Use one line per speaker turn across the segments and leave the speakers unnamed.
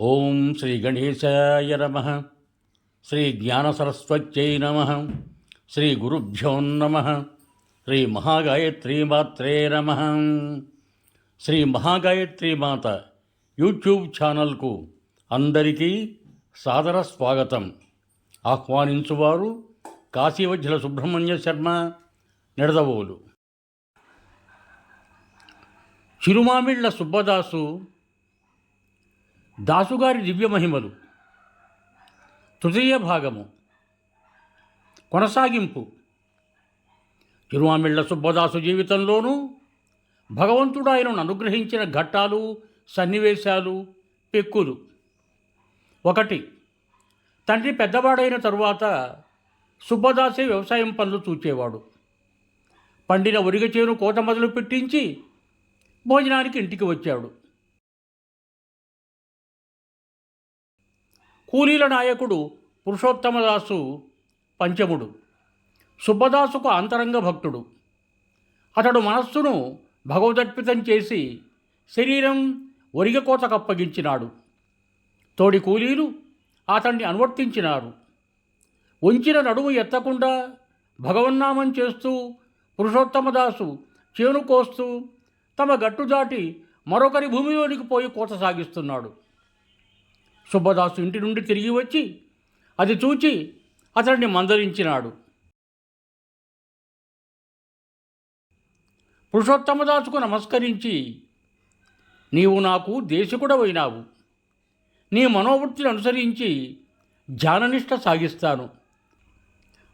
ఓం శ్రీ గణేశాయ నమ. శ్రీ జ్ఞానసరస్వత్యై నమ. శ్రీ గురుభ్యో నమ. శ్రీ మహాగాయత్రీమాత్రే నమ. శ్రీ మహాగాయత్రి మాత యూట్యూబ్ ఛానల్కు అందరికీ సాదర స్వాగతం. ఆహ్వానించువారు కాశీవజ్జల సుబ్రహ్మణ్య శర్మ నిడదవోలు. చిరుమామిళ్ళ సుబ్బదాసు దాసుగారి దివ్యమహిమలు. తృతీయ భాగము. కొనసాగింపు. తిరువామిళ్ళ సుబ్బదాసు జీవితంలోనూ భగవంతుడు ఆయనను అనుగ్రహించిన ఘట్టాలు సన్నివేశాలు పెక్కులు. ఒకటి తండ్రి పెద్దవాడైన తరువాత సుబ్బదాసే వ్యవసాయం పనులు చూచేవాడు. పండిన ఒరిగ చేను కోత మొదలు పెట్టించి భోజనానికి ఇంటికి వచ్చాడు. కూలీల నాయకుడు పురుషోత్తమదాసు పంచముడు. సుబ్బదాసుకు అంతరంగ భక్తుడు. అతడు మనస్సును భగవదర్పితం చేసి శరీరం ఒరిగకోతకు అప్పగించినాడు. తోడి కూలీలు అతన్ని అనువర్తించినారు. వంచిన నడుము ఎత్తకుండా భగవన్నామం చేస్తూ పురుషోత్తమదాసు చేను కోస్తూ తమ గట్టు దాటి మరొకరి భూమిలోనికి పోయి కోత సాగిస్తున్నాడు. సుబ్బదాసు ఇంటి నుండి తిరిగి వచ్చి అది చూచి అతడిని మందలించినాడు పురుషోత్తమదాసుకు నమస్కరించి నీవు నాకు దేశకుడవైనావు. నీ మనోవృత్తిని అనుసరించి ధ్యాననిష్ట సాగిస్తాను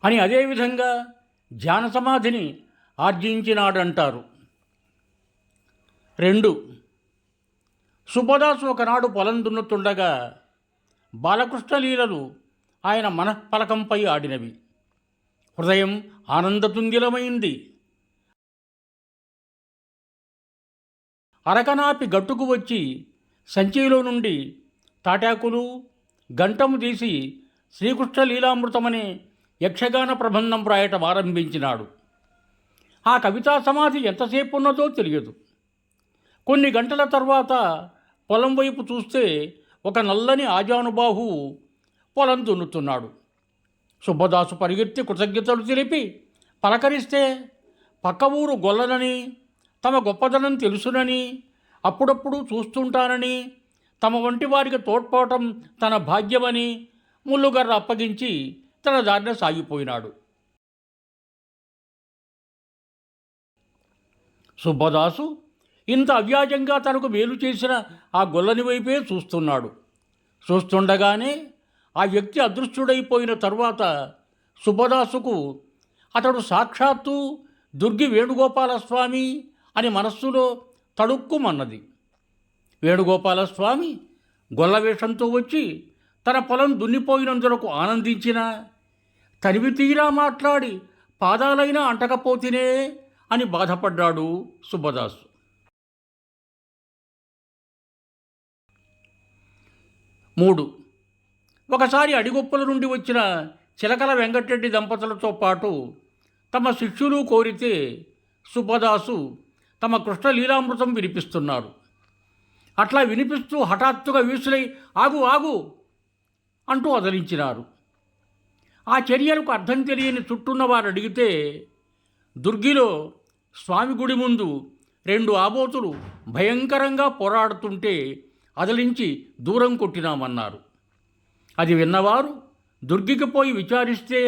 అని అదేవిధంగా ధ్యాన సమాధిని ఆర్జించినాడంటారు. రెండు. సుబ్బదాసు ఒకనాడు పొలం దున్నుతుండగా బాలకృష్ణ లీలలు ఆయన మనఃపలకంపై ఆడినవి. హృదయం ఆనందతుందిలమైంది. అరకనాపి గట్టుకు వచ్చి సంచిలో నుండి తాటాకులు గంటము తీసి శ్రీకృష్ణ లీలామృతమనే యక్షగాన ప్రబంధం వ్రాయటం ఆరంభించినాడు. ఆ కవితా సమాధి ఎంతసేపు ఉన్నదో తెలియదు. కొన్ని గంటల తర్వాత పొలం వైపు చూస్తే ఒక నల్లని ఆజానుబాహు పొలం దున్నుతున్నాడు. సుబ్బదాసు పరిగెత్తి కృతజ్ఞతలు తెలిపి పలకరిస్తే పక్క ఊరు గొల్లనని తమ గొప్పదనం తెలుసునని అప్పుడప్పుడు చూస్తుంటానని తమ వంటి వారికి తోడ్పడటం తన భాగ్యమని ముల్లుగర్ర అప్పగించి తన దారిన సాగిపోయినాడు. సుబ్బదాసు ఇంత అవ్యాజంగా తనకు మేలు చేసిన ఆ గొల్లని వైపే చూస్తున్నాడు. చూస్తుండగానే ఆ వ్యక్తి అదృష్టుడైపోయిన తరువాత సుబ్బదాసుకు అతడు సాక్షాత్తు దుర్గి వేణుగోపాలస్వామి అని మనస్సులో తడుక్కుమన్నది. వేణుగోపాలస్వామి గొల్లవేషంతో వచ్చి తన పొలం దున్నిపోయినందులకు ఆనందించిన తనివి తీరా మాట్లాడి పాదాలైనా అంటకపోతేనే అని బాధపడ్డాడు సుబ్బదాసు. మూడు. ఒకసారి అడిగొప్పల నుండి వచ్చిన చిలకల వెంకటరెడ్డి దంపతులతో పాటు తమ శిష్యులు కోరితే సుబ్బదాసు తమ కృష్ణ లీలామృతం వినిపిస్తున్నారు అట్లా వినిపిస్తూ హఠాత్తుగా వీసులై ఆగు ఆగు అంటూ వదిలించినారు ఆ చర్యలకు అర్థం తెలియని చుట్టూన్న వారు అడిగితే దుర్గిలో స్వామి గుడి ముందు రెండు ఆబోతులు భయంకరంగా పోరాడుతుంటే అదలించి దూరం కొట్టినామన్నారు. అది విన్నవారు దుర్గికి పోయి విచారిస్తే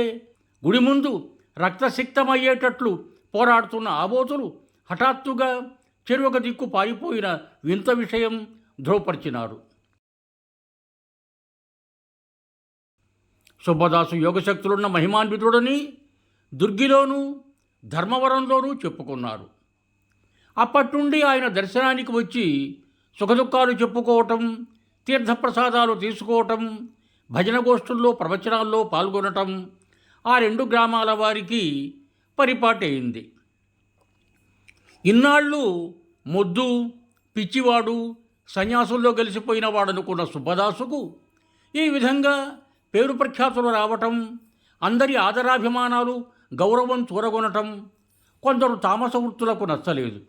గుడి ముందు రక్తసిక్తమయ్యేటట్లు పోరాడుతున్న ఆబోతులు హఠాత్తుగా చెరువక దిక్కు పారిపోయిన వింత విషయం ధ్రువపరిచినారు సుబ్బదాసు యోగశక్తులున్న మహిమాన్వితుడని దుర్గిలోనూ ధర్మవరంలోనూ చెప్పుకున్నారు. అప్పటి నుండి ఆయన దర్శనానికి వచ్చి సుఖదుఖాలు చెప్పుకోవటం తీర్థప్రసాదాలు తీసుకోవటం భజన గోష్ఠుల్లో ప్రవచనాల్లో పాల్గొనటం ఆ రెండు గ్రామాల వారికి పరిపాటైంది ఇన్నాళ్ళు మొద్దు పిచ్చివాడు సన్యాసుల్లో కలిసిపోయిన వాడనుకున్న సుబ్బదాసుకు ఈ విధంగా పేరు ప్రఖ్యాతులు రావటం అందరి ఆదరాభిమానాలు గౌరవం చూరగొనటం కొందరు తామస వృత్తులకు నచ్చలేదు.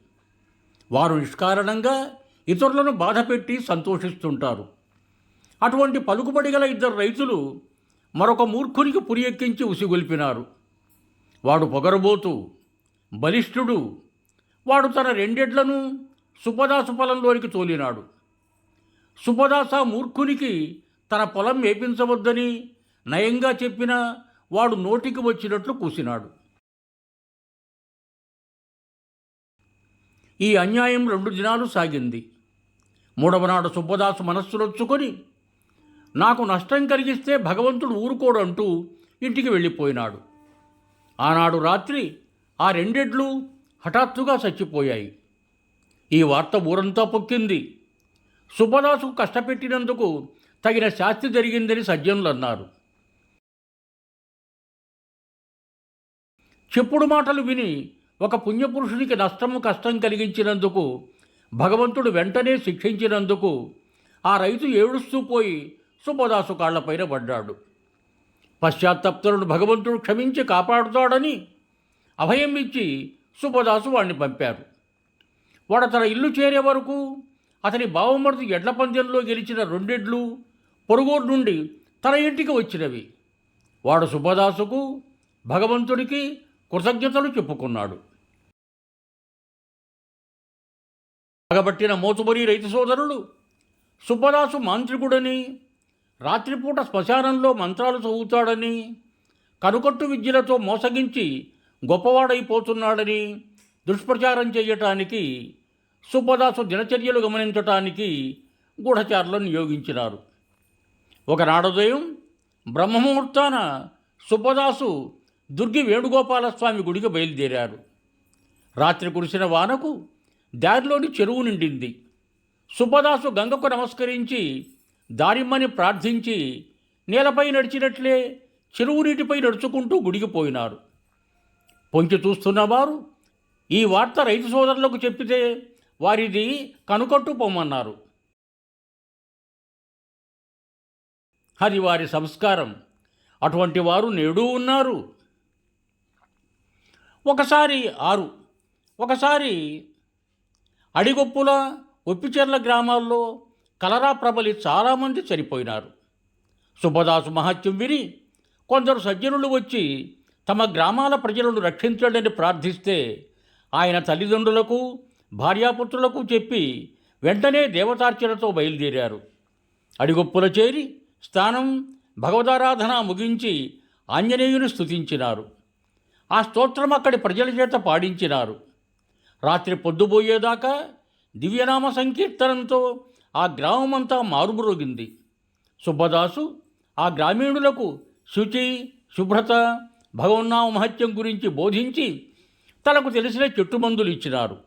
వారు నిష్కారణంగా ఇతరులను బాధపెట్టి సంతోషిస్తుంటారు. అటువంటి పలుకుబడి గల ఇద్దరు రైతులు మరొక మూర్ఖునికి పురి ఎక్కించి ఉసిగొల్పినారు వాడు పొగరబోతూ బలిష్ఠుడు వాడు తన రెండెడ్లను సుపదాసు పొలంలోనికి తోలినాడు. సుపదాస మూర్ఖునికి తన పొలం వేపించవద్దని నయంగా చెప్పిన వాడు నోటికి వచ్చినట్లు కూసినాడు. ఈ అన్యాయం రెండు దినాలు సాగింది. మూడవనాడు సుబ్బదాసు మనస్సులొచ్చుకొని నాకు నష్టం కలిగిస్తే భగవంతుడు ఊరుకోడు అంటూ ఇంటికి వెళ్ళిపోయినాడు. ఆనాడు రాత్రి ఆ రెండెడ్లు హఠాత్తుగా చచ్చిపోయాయి. ఈ వార్త ఊరంతా పొక్కింది. సుబ్బదాసు కష్టపెట్టినందుకు తగిన శాస్తి జరిగిందని సజ్జనులు అన్నారు చెప్పుడు మాటలు విని ఒక పుణ్యపురుషునికి నష్టము కష్టం కలిగించినందుకు భగవంతుడు వెంటనే శిక్షించినందుకు ఆ రైతు ఏడుస్తూ పోయి సుబ్బదాసు కాళ్ళపైన పడ్డాడు. పశ్చాత్తప్తులను భగవంతుడు క్షమించి కాపాడుతాడని అభయం ఇచ్చి సుబ్బదాసు వాణ్ణి పంపారు. వాడు తన ఇల్లు చేరే వరకు అతని బావమరుది ఎడ్ల పందెంలో గెలిచిన రెండెడ్లు పొరుగూరు నుండి తన ఇంటికి వచ్చినవి. వాడు సుబ్బదాసుకు భగవంతుడికి కృతజ్ఞతలు చెప్పుకున్నాడు. పగబట్టిన మోతుబరి రైతు సోదరుడు సుబ్బదాసు మాంత్రికుడని రాత్రిపూట శ్మశానంలో మంత్రాలు చదువుతాడని కనుకట్టు విద్యలతో మోసగించి గొప్పవాడైపోతున్నాడని దుష్ప్రచారం చేయటానికి సుబ్బదాసు దినచర్యలు గమనించటానికి గూఢచారులను నియోగించినారు. ఒకనాడోదయం బ్రహ్మముహూర్తాన సుబ్బదాసు దుర్గి వేణుగోపాలస్వామి గుడికి బయలుదేరారు. రాత్రి కురిసిన వానకు దారిలోని చెరువు నిండింది. సుబ్బదాసు గంగకు నమస్కరించి దారిమ్మని ప్రార్థించి నేలపై నడిచినట్లే చెరువు నీటిపై నడుచుకుంటూ గుడిగిపోయినారు పొంచి చూస్తున్నవారు ఈ వార్త రైతు సోదరులకు చెప్పితే వారిది కనుకట్టు పోమన్నారు అది వారి సంస్కారం. అటువంటి వారు నేడు ఉన్నారు. ఒకసారి ఆరు ఒకసారి అడిగొప్పుల ఒప్పిచెర్ల గ్రామాల్లో కలరా ప్రబలి చాలామంది చనిపోయినారు. సుబ్బదాసు మహత్యం విని కొందరు సజ్జనులు వచ్చి తమ గ్రామాల ప్రజలను రక్షించడని ప్రార్థిస్తే ఆయన తల్లిదండ్రులకు భార్యాపుత్రులకు చెప్పి వెంటనే దేవతార్చనతో బయలుదేరారు. అడిగొప్పుల చేరి స్థానం భగవదారాధన ముగించి ఆంజనేయుని స్థుతించినారు ఆ స్తోత్రం అక్కడి ప్రజల చేత పాడించినారు. రాత్రి పొద్దుపోయేదాకా దివ్యనామ సంకీర్తనంతో ఆ గ్రామమంతా మారుమ్రోగింది. సుబ్బదాసు ఆ గ్రామీణులకు శుచి శుభ్రత భగవన్నామ మహత్యం గురించి బోధించి తనకు తెలిసిన చెట్టుమందులు ఇచ్చినారు.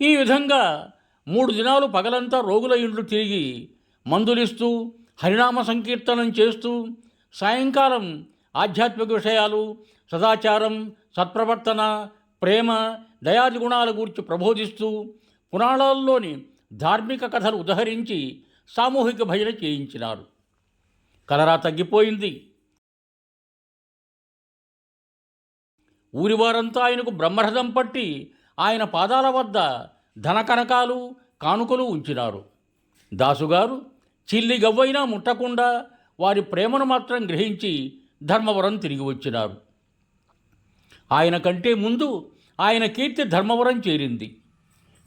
ఈ విధంగా మూడు దినాలు పగలంతా రోగుల ఇండ్లు తిరిగి మందులిస్తూ హరినామ సంకీర్తనం చేస్తూ సాయంకాలం ఆధ్యాత్మిక విషయాలు సదాచారం సత్ప్రవర్తన ప్రేమ దయాది గుణాల గురించి ప్రబోధిస్తూ పురాణాల్లోని ధార్మిక కథలు ఉదహరించి సామూహిక భజన చేయించినారు. కలరా తగ్గిపోయింది. ఊరివారంతా ఆయనకు బ్రహ్మరథం పట్టి ఆయన పాదాల వద్ద ధనకనకాలు కానుకలు ఉంచినారు. దాసుగారు చిల్లి గవ్వైనా ముట్టకుండా వారి ప్రేమను మాత్రం గ్రహించి ధర్మవరం తిరిగి వచ్చినారు. ఆయన కంటే ముందు ఆయన కీర్తి ధర్మవరం చేరింది.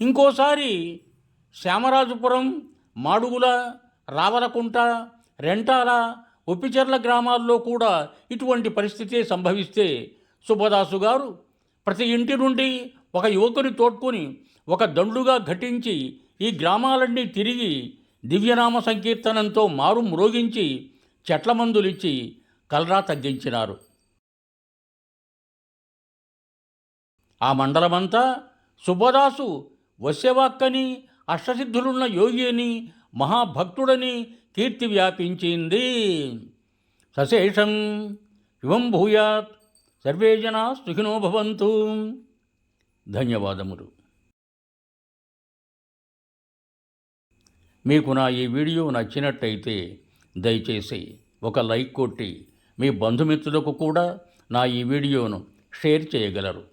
ఇంకోసారి శ్యామరాజుపురం మాడుగుల రావలకుంట రెంటాల ఒప్పిచెర్ల గ్రామాల్లో కూడా ఇటువంటి పరిస్థితి సంభవిస్తే సుబ్బదాసు గారు ప్రతి ఇంటి నుండి ఒక యువకుని తోడ్కొని ఒక దండుగా ఘటించి ఈ గ్రామాలన్నీ తిరిగి దివ్యనామ సంకీర్తనంతో మారు మ్రోగించి చెట్ల మందులిచ్చి కలరా తగ్గించినారు. ఆ మండలమంతా సుబ్బదాసు వశ్యవాక్కని అష్టసిద్ధులున్న యోగి అని మహాభక్తుడని కీర్తి వ్యాపించింది సశేషం ఇవం భూయాత్. సర్వే జనా సుఖినో భవంతు. ధన్యవాదములు. మీకు నా ఈ వీడియో నచ్చినట్టయితే దయచేసి ఒక లైక్ కొట్టి మీ బంధుమిత్రులకు కూడా నా ఈ వీడియోను షేర్ చేయగలరు.